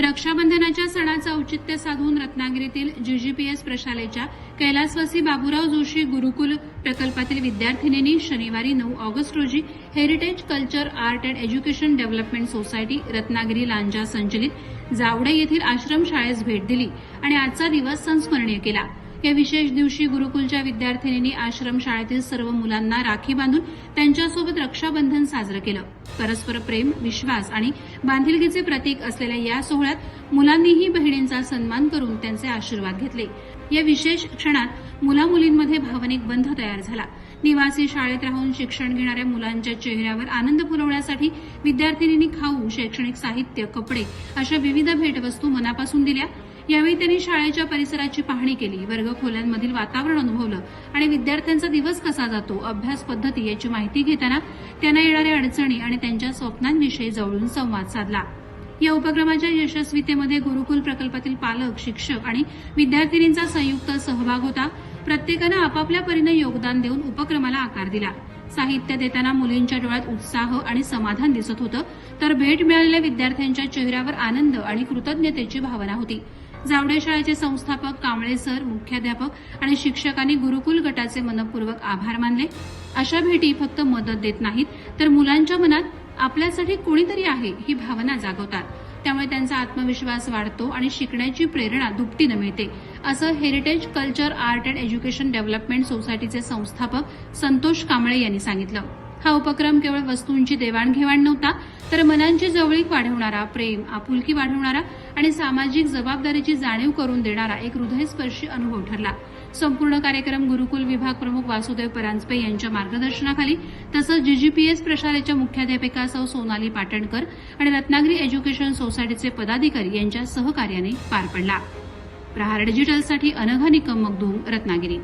रक्षाबंधनाच्या सणाचं औचित्य साधून रत्नागिरीतील जीजीपीएस प्रशालेच्या कैलासवासी बाबूराव जोशी गुरुकुल प्रकल्पातील विद्यार्थिनींनी शनिवारी नऊ ऑगस्ट रोजी heritage culture art and education development society Ratnagiri Lanja संचलित जावडे येथील आश्रमशाळेस भेट दिली आणि आजचा दिवस संस्मरणीय केला. या विशेष दिवशी गुरुकुलच्या विद्यार्थिनींनी आश्रम शाळेतील सर्व मुलांना राखी बांधून त्यांच्यासोबत रक्षाबंधन साजरं केलं. परस्पर प्रेम विश्वास आणि बांधिलकीचे प्रतीक असलेल्या या सोहळ्यात मुलांनीही बहिणींचा सन्मान करून त्यांचे आशीर्वाद घेतले. या विशेष क्षणात मुला मुलींमध्ये भावनिक बंध तयार झाला. निवासी शाळेत राहून शिक्षण घेणाऱ्या मुलांच्या चेहऱ्यावर आनंद फुलवण्यासाठी विद्यार्थिनींनी खाऊ शैक्षणिक साहित्य कपडे अशा विविध भेटवस्तू मनापासून दिल्या. यावेळी त्यांनी शाळेच्या परिसराची पाहणी केली. वर्गखोल्यांमधील वातावरण अनुभवलं आणि विद्यार्थ्यांचा दिवस कसा जातो अभ्यास पद्धती याची माहिती घेताना त्यांना येणाऱ्या अडचणी आणि त्यांच्या स्वप्नांविषयी जवळून संवाद साधला. या उपक्रमाच्या यशस्वीतेमध्ये गुरुकुल प्रकल्पातील पालक शिक्षक आणि विद्यार्थिनींचा संयुक्त सहभाग होता. प्रत्येकानं आपापल्या परीनं योगदान देऊन उपक्रमाला आकार दिला. साहित्य देताना मुलींच्या डोळ्यात उत्साह आणि समाधान दिसत होतं तर भेट मिळालेल्या विद्यार्थ्यांच्या चेहऱ्यावर आनंद आणि कृतज्ञतेची भावना होती. जावडे शाळेचे संस्थापक कांबळे सर मुख्याध्यापक आणि शिक्षकांनी गुरुकुल गटाचे मनपूर्वक आभार मानले. अशा भेटी फक्त मदत देत नाहीत तर मुलांच्या मनात आपल्यासाठी कोणीतरी आहे ही भावना जागवतात. त्यामुळे त्यांचा आत्मविश्वास वाढतो आणि शिकण्याची प्रेरणा दुपटीनं मिळते. असं heritage culture art and education development सोसायटीचे संस्थापक संतोष कांबळे यांनी सांगितलं. हा उपक्रम केवळ वस्तूंची देवाणघेवाण नव्हता तर मनांची जवळीक वाढवणारा प्रेम आपुलकी वाढवणारा आणि सामाजिक जबाबदारीची जाणीव करून देणारा एक हृदयस्पर्शी अनुभव ठरला. संपूर्ण कार्यक्रम गुरुकुल विभाग प्रमुख वासुदेव परांजपे यांच्या मार्गदर्शनाखाली तसंच जीजीपीएस प्रशालेच्या मुख्याध्यापिका सौ सोनाली पाटणकर आणि रत्नागिरी एज्युकेशन सोसायटीचे पदाधिकारी यांच्या सहकार्याने पार पडला. प्रहार डिजिटलसाठी अनघा निकम मगदूम रत्नागिरी.